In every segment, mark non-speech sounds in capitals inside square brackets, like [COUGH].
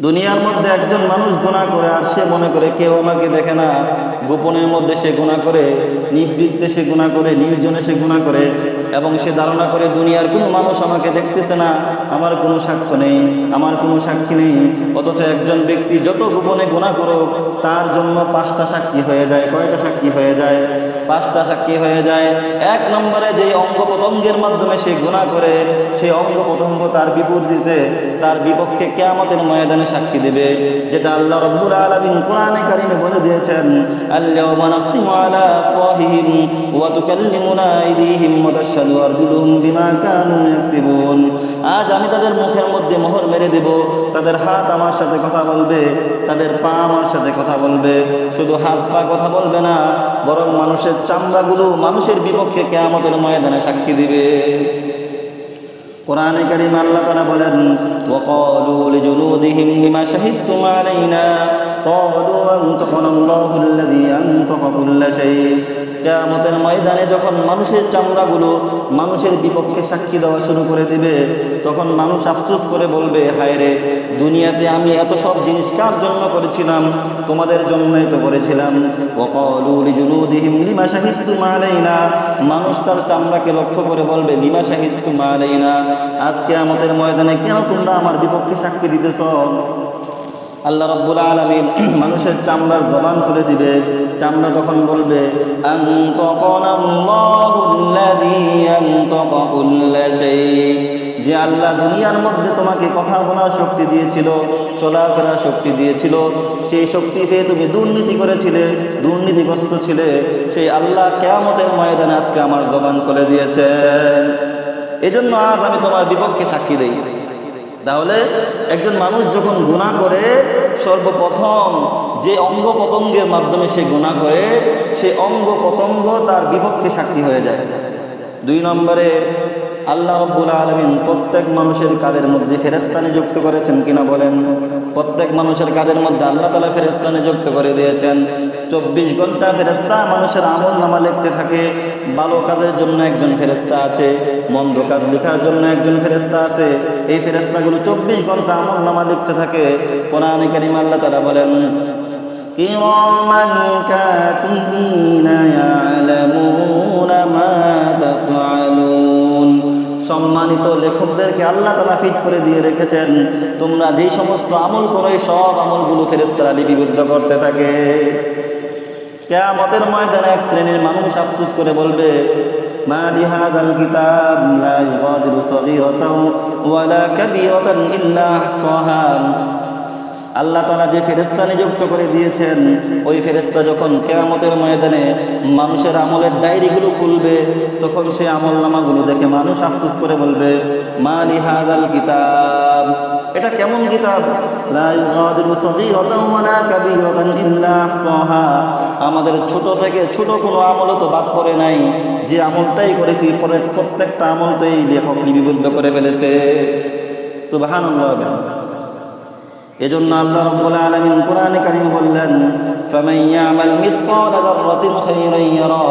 দুনিয়ার মধ্যে একজন মানুষ গুণা করে আর সে মনে করে কেউ আমাকে দেখে না। গোপনের মধ্যে সে গুণা করে নিবৃত্তে সে গুণা করে, নির্জনে সে গুণা করে। এবং সে ধারণা করে, দুনিয়ার কোনো মানুষ আমাকে দেখতেছে না। আমার কোনো সাক্ষ্য নেই, আমার কোনো সাক্ষী নেই। অথচ একজন ব্যক্তি যত গোপনে গুণা করুক, তার জন্য পাঁচটা সাক্ষী হয়ে যায়, কয়টা সাক্ষী হয়ে যায়? পাঁচটা সাক্ষী হয়ে যায়। এক নম্বরে যে অঙ্গ প্রত্যঙ্গের মাধ্যমে সে গুণা করে সেই অঙ্গ প্রত্যঙ্গ তার বিপরীতে, তার বিপক্ষে কেয়ামতের ময়দানে সাক্ষী দেবে, যেটা আল্লাহ রব্বুল আলামিন কোরআনে কারিমে বলে দিয়েছেন আল্লাহ আলা ওয়া তুকাল্লিমুনা বিমা আজ আমি তাদের মুখের মধ্যে মোহর মেরে দেব। তাদের হাত আমার সাথে কথা বলবে। তাদের পা আমার সাথে কথা বলবে। শুধু হাত পা কথা বলবে না, বরং মানুষের চামড়াগুলো মানুষের বিপক্ষে কেয়ামতের ময়দানে সাক্ষী দিবে। কোরআনে কারিম আল্লাহ তাআলা বলেন, ওয়াকালু লিজুলুদিহিম লিমা শাহিদতুম আলাইনা। ক্বালু আনতাকানা আল্লাহু আল্লাযী আনতাকা কুল্লা শাই কিয়ামতের ময়দানে যখন মানুষের চামড়াগুলো মানুষের বিপক্ষে সাক্ষী দেওয়া শুরু করে দিবে, তখন মানুষ আফসোস করে বলবে, হায় রে, দুনিয়াতে আমি এত সব জিনিস কার জন্য করেছিলাম? তোমাদের জন্যই তো করেছিলাম। লিমা শাহিদতুম আলাইনা? মানুষ তার চামড়াকে লক্ষ্য করে বলবে, লিমা শাহিদতুম আলাইনা? আজকে আমাদের ময়দানে কেন তোমরা আমার বিপক্ষে সাক্ষী দিতেছ? আল্লাহ রব্বুল আলমিন [CLEARS THROAT] মানুষের চামড়ার জবান খুলে দিবে। চামড়া তখন বলবে যে আল্লাহ দুনিয়ার মধ্যে তোমাকে কথা বলার শক্তি দিয়েছিল চলাফেরার শক্তি দিয়েছিল, সেই শক্তি পেয়ে তুমি দুর্নীতি করেছিলে, দুর্নীতিগ্রস্ত ছিলে, সেই আল্লাহ কেয়ামতের ময়দানে আজকে আমার জবান খুলে দিয়েছে এজন্য আজ আমি তোমার বিপক্ষে সাক্ষী দেই। তাহলে একজন মানুষ যখন গুণা করে, সর্বপ্রথম যে অঙ্গ প্রত্যঙ্গের মাধ্যমে সে গুণা করে, সে অঙ্গ প্রত্যঙ্গ তার বিপক্ষে সাক্ষী হয়ে যায়। দুই নম্বরে, আল্লাহ রব্বুল আলমিন প্রত্যেক মানুষের কাজের মধ্যে ফেরেস্তা নিযুক্ত করেছেন কিনা বলেন? প্রত্যেক মানুষের কাজের মধ্যে আল্লাহ তালা ফেরেস্তা নিযুক্ত করে দিয়েছেন। চব্বিশ ঘণ্টা ফেরেস্তা মানুষের আমল নামা লিখতে থাকে। ভালো কাজের জন্য একজন ফেরেস্তা আছে, মন্দ কাজ লেখার জন্য একজন ফেরেস্তা আছে। এই ফেরেস্তাগুলো চব্বিশ ঘণ্টা আমল নামা লিখতে থাকে। কোরআন কারিম আল্লাহ তারা বলেন সম্মানিত লেখকদেরকে আল্লাহ তালা ফিট করে দিয়ে রেখেছেন, তোমরা যেই সমস্ত আমল করো সব আমলগুলো ফেরেস্তারা লিপিবদ্ধ করতে থাকে। কেয়ামতের ময়দানে এক শ্রেণির মানুষ আফসুস করে বলবে লা ইগাদিরু সগীরাতাও ওয়ালা কাবীরাতান ইল্লা আহসাহা। আল্লাহ তারা যে ফেরেস্তা নিযুক্ত করে দিয়েছেন, ওই ফেরেস্তা যখন কেয়ামতের ময়দানে মানুষের আমলের ডায়েরিগুলো খুলবে, তখন সে আমল নামাগুলো দেখে মানুষ আফসুস করে বলবে, মা লিহাদাল কিতাব এটা কেমন কিতাব? আমাদের ছোট থেকে ছোট কোনো আমলও তো বাদ পড়ে নাই। যে আমলটাই করেছি পরে প্রত্যেকটা আমল তো এই লেখক লিপিবদ্ধ করে ফেলেছে। সুবহানাল্লাহ এজন্য আল্লাহ রাব্বুল আলামিন কোরআনে কারীম বললেন ইয়ামাল মিথকালা যাররাতিন খায়রান ইয়ারা,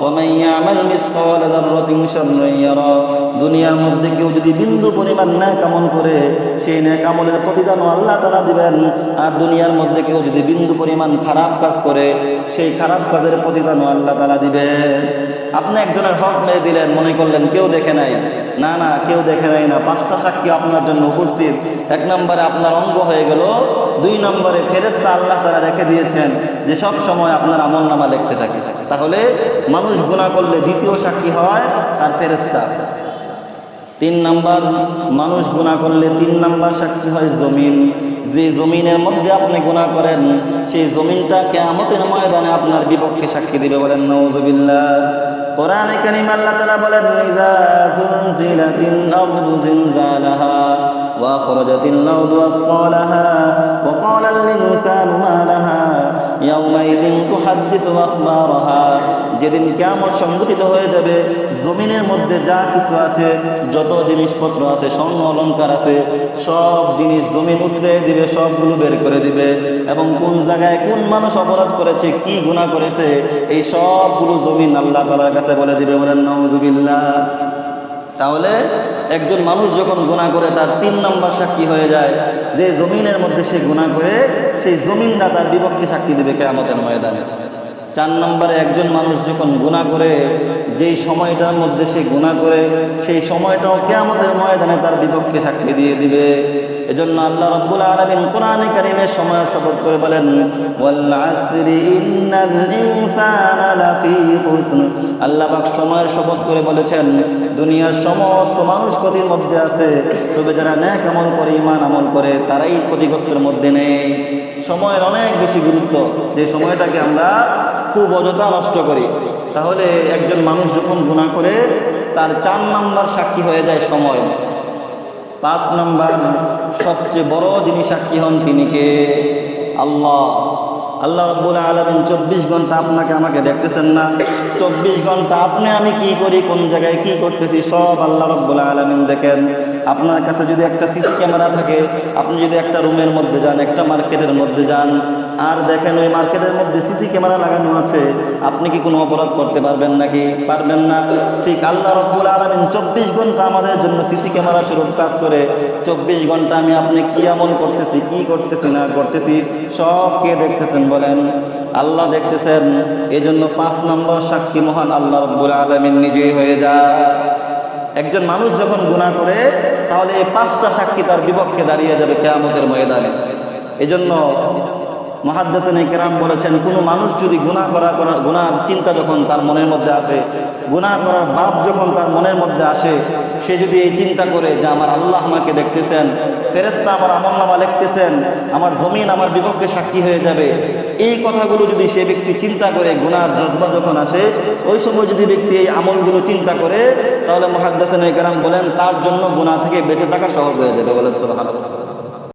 ওয়া মান ইয়ামাল মিথকালা যাররাতিন শাররান ইয়ারা। দুনিয়ার মধ্যে কেউ যদি বিন্দু পরিমাণ ন্যাক আমল করে, সেই ন্যাক আমলের প্রতিদানও আল্লাহ তাআলা দিবেন। আর দুনিয়ার মধ্যে কেউ যদি বিন্দু পরিমাণ খারাপ কাজ করে, সেই খারাপ কাজের প্রতিদানও আল্লাহ তাআলা দিবেন। আপনি একজনের হক মেরে দিলেন, মনে করলেন কেউ দেখে নাই। না না, কেউ দেখে নাই না। পাঁচটা সাক্ষী আপনার জন্য উপস্থিত। এক নম্বরে আপনার অঙ্গ হয়ে গেল। দুই নম্বরে ফেরেস্তা আল্লাহ তারা রেখে দিয়েছেন যে সব সময় আপনার আমল নামা লিখতে থাকে। তাহলে মানুষ গুণা করলে দ্বিতীয় সাক্ষী হয় আর ফেরেস্তা তিন নাম্বার, মানুষ গুণা করলে তিন নাম্বার সাক্ষী হয় জমিন। যে জমিনের মধ্যে আপনি গুণা করেন, সেই জমিনটা কেয়ামতের ময়দানে আপনার বিপক্ষে সাক্ষী দিবে বলেন নওজুবিল্লাহ কোরআনে কারিম আল্লাহ তাআলা বলেন ইযা জুলজিলাতিল আরদু জিলজালাহা ওয়া খরাজাতিল আরদু আথqalaha ওয়া ক্বালা আল ইনসানু যেদিন কিয়ামত সংঘটিত হয়ে যাবে, জমিনের মধ্যে যা কিছু আছে, যত জিনিসপত্র আছে, স্বর্ণ অলংকার আছে, সব জিনিস জমিন উতরে দিবে, সবগুলো বের করে দিবে। এবং কোন জায়গায় কোন মানুষ অপরাধ করেছে, কি গুনাহ করেছে, এই সবগুলো জমিন আল্লাহ তালার কাছে বলে দিবে, বলেন, নাউজুবিল্লাহ। তাহলে একজন মানুষ যখন গুণা করে, তার তিন নম্বর সাক্ষী হয়ে যায়, যে জমিনের মধ্যে সে গুণা করে, সেই জমিনটা তার বিপক্ষে সাক্ষী দেবে কেয়ামতের ময়দানে। চার নম্বরে একজন মানুষ যখন গুণা করে, যেই সময়টার মধ্যে সে গুণা করে, সেই সময়টাও কেয়ামতের ময়দানে তার বিপক্ষে সাক্ষী দিয়ে দিবে। এজন্য আল্লাহ রব্বুল আলামিন কোরআনে কারিমের সময়ের শপথ করে বলেন, ওয়াল আসরি ইন্নাল ইনসানা লাফি খুসর আল্লাহ পাক সময়ের শপথ করে বলেছেন, দুনিয়ার সমস্ত মানুষ ক্ষতির মধ্যে আছে, তবে যারা ন্যাক আমল করে ইমান আমল করে, তারাই ক্ষতিগ্রস্তের মধ্যে নেই। সময়ের অনেক বেশি গুরুত্ব, যে সময়টাকে আমরা অযথা নষ্ট করি। তাহলে একজন মানুষ যখন গুণা করে, তার চার নাম্বার সাক্ষী হয়ে যায় সময়। পাঁচ নাম্বার সবচেয়ে বড় যিনি সাক্ষী হন তিনি কে? আল্লাহ। আল্লাহ রব্বুল আলমিন চব্বিশ ঘণ্টা আপনাকে আমাকে দেখতেছেন না। চব্বিশ ঘণ্টা আপনি আমি কি করি, কোন জায়গায় কি করতেছি, সব আল্লাহ রব্বুল আলমিন দেখেন। আপনার কাছে যদি একটা সিসি ক্যামেরা থাকে, আপনি যদি একটা রুমের মধ্যে যান, একটা মার্কেটের মধ্যে যান আর দেখেন ওই মার্কেটের মধ্যে সিসি ক্যামেরা লাগানো আছে। আপনি কি কোনো অপরাধ করতে পারবেন নাকি? পারবেন না। ঠিক আল্লাহ রব্বুল আলমিন চব্বিশ ঘণ্টা আমাদের জন্য সিসি ক্যামেরা স্বরূপ কাজ করে। চব্বিশ ঘণ্টা আমি আপনি কি আমল করতেছি, কি করতেছি না করতেছি, সব কে দেখতেছেন বলেন? আল্লাহ দেখতেছেন। এই জন্য পাঁচ নম্বর সাক্ষী মহান আল্লাহ রব্বুল আলমিন নিজেই হয়ে যায় একজন মানুষ যখন গুণা করে, তাহলে এই পাঁচটা সাক্ষী তার বিপক্ষে দাঁড়িয়ে যাবে কেয়ামতের ময়দানে। এই জন্য মহাদ্দেসেন কেরাম বলেছেন, কোনো মানুষ যদি গুণা করা করা গুণার চিন্তা যখন তার মনের মধ্যে আসে গুণা করার ভাব যখন তার মনের মধ্যে আসে, সে যদি এই চিন্তা করে যে আমার আল্লাহ আমাকে দেখতেছেন ফেরেস্তা আমার আমল নামা লিখতেছেন, আমার জমিন আমার বিপক্ষে সাক্ষী হয়ে যাবে, এই কথাগুলো যদি সে ব্যক্তি চিন্তা করে, গুনার জজবা যখন আসে, ওই সময় যদি ব্যক্তি এই আমলগুলো চিন্তা করে, তাহলে মহাদ্দাসেন কেরাম বলেন, তার জন্য গুণা থেকে বেঁচে থাকা সহজ হয়ে যাবে বলেন সুবহানাল্লাহ।